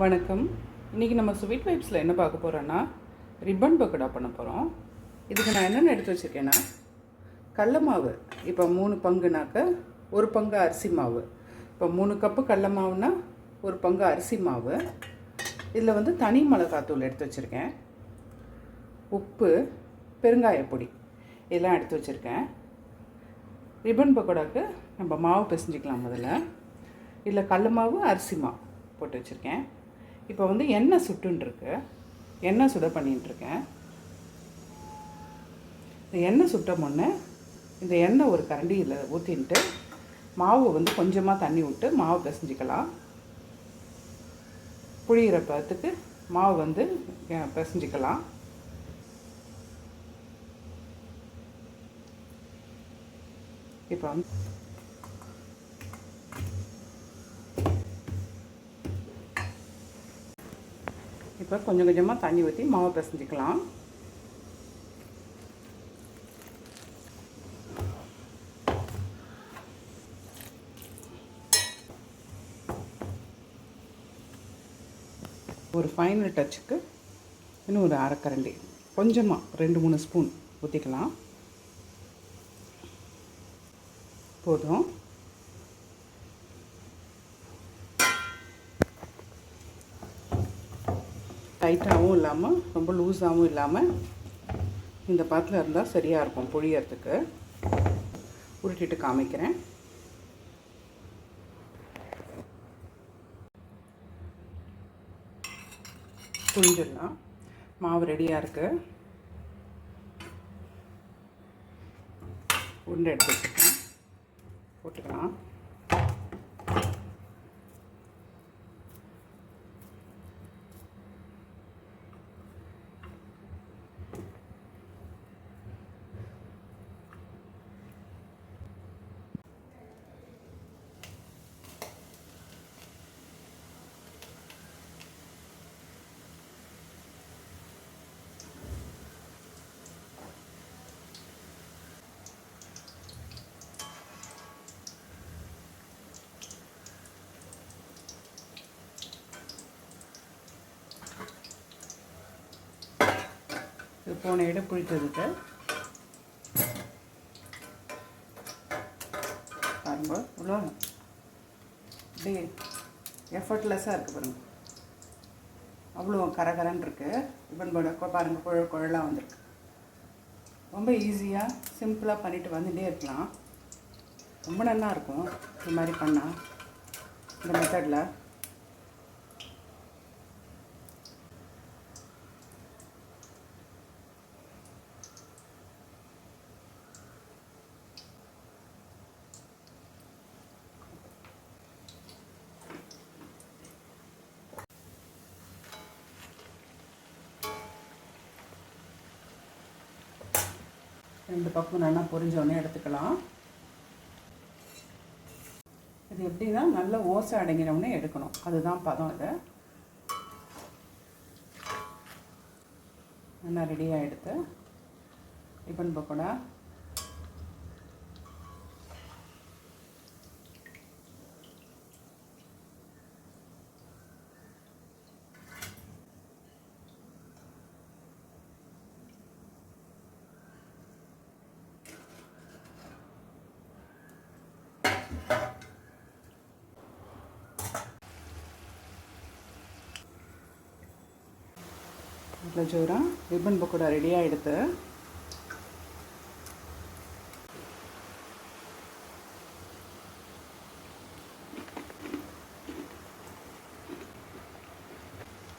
வணக்கம். இன்றைக்கி நம்ம ஸ்வீட் வைப்ஸில் என்ன பார்க்க போகிறோன்னா ரிப்பன் பக்கோடா பண்ண போகிறோம் இதுக்கு நான் என்னென்ன எடுத்து வச்சுருக்கேன்னா கடல மாவு. இப்போ மூணு பங்குனாக்க ஒரு பங்கு அரிசி மாவு. இப்போ மூணு கப்பு கடல மாவுனா ஒரு பங்கு அரிசி மாவு. இதில் வந்து தனி மிளகாத்தூள் எடுத்து வச்சுருக்கேன். உப்பு பெருங்காயப்பொடி இதெல்லாம் எடுத்து வச்சுருக்கேன். ரிப்பன் பக்கோடாக்கு நம்ம மாவு பிசைஞ்சிக்கலாம் முதல்ல. இதில் கடல மாவு அரிசி மாவு போட்டு வச்சுருக்கேன். இப்போ வந்து எண்ணெய் சுட்டுன்ருக்கு எண்ணெய் சுட பண்ணிட்டுருக்கேன் இந்த எண்ணெய் சுட்ட முன்னே இந்த எண்ணெய் ஒரு கரண்டியில் ஊற்றின்ட்டு மாவு வந்து கொஞ்சமாக தண்ணி விட்டு மாவு பிசைஞ்சிக்கலாம். புழியிற பத்துக்கு மாவு வந்து பிசைஞ்சிக்கலாம். இப்போ வந்து இப்போ கொஞ்சம் கொஞ்சமாக தண்ணி ஊற்றி மாவு பிசைஞ்சிக்கலாம். ஒரு ஃபைனல் டச்சுக்கு இன்னும் ஒரு அரைக்கரண்டி. கொஞ்சமாக ரெண்டு மூணு ஸ்பூன் ஊற்றிக்கலாம் போதும். டைட்டாகவும் இல்லாமல் ரொம்ப லூஸாகவும் இல்லாமல் இந்த பாத்தில் இருந்தால் சரியாக இருக்கும் புழியறதுக்கு. உருட்டிட்டு காமிக்கிறேன். புழிஞ்சிடலாம் மாவு ரெடியாக இருக்குது உருண்டை எடுத்து வச்சுருக்கேன் போட்டுக்கலாம். இது போன இடம் பிடிச்சதுக்கு. பாருங்க இவ்வளோ. அப்படியே எஃபர்ட்லெஸ்ஸாக இருக்குது பாருங்க. அவ்வளோ கரகரன்னு இருக்குது இவன்போட பாருங்கள் குழ குழலாக வந்திருக்கு. ரொம்ப ஈஸியாக சிம்பிளாக பண்ணிட்டு வந்துகிட்டே இருக்கலாம். ரொம்ப நல்லா இருக்கும். இது மாதிரி பண்ணால் இந்த மெத்தடில் ரெண்டு பக்கம் நல்லா பொரிஞ்சோடனே எடுத்துக்கலாம். இது எப்படின்னா நல்ல ஓசை அடங்கினோடனே எடுக்கணும். அதுதான் பதம் இது. நல்லா ரெடியாக எடுத்து டிஃபன் பக்கோடா. இவ்வளோ ஜோரம் ரிப்பன் பக்கோடா ரெடியாக எடுத்து.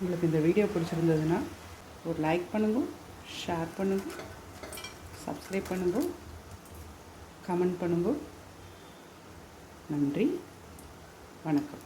உங்களுக்கு இந்த வீடியோ பிடிச்சிருந்ததுன்னா ஒரு லைக் பண்ணுங்க ஷேர் பண்ணுங்க சப்ஸ்கிரைப் பண்ணுங்க கமெண்ட் பண்ணுங்க. நன்றி வணக்கம்.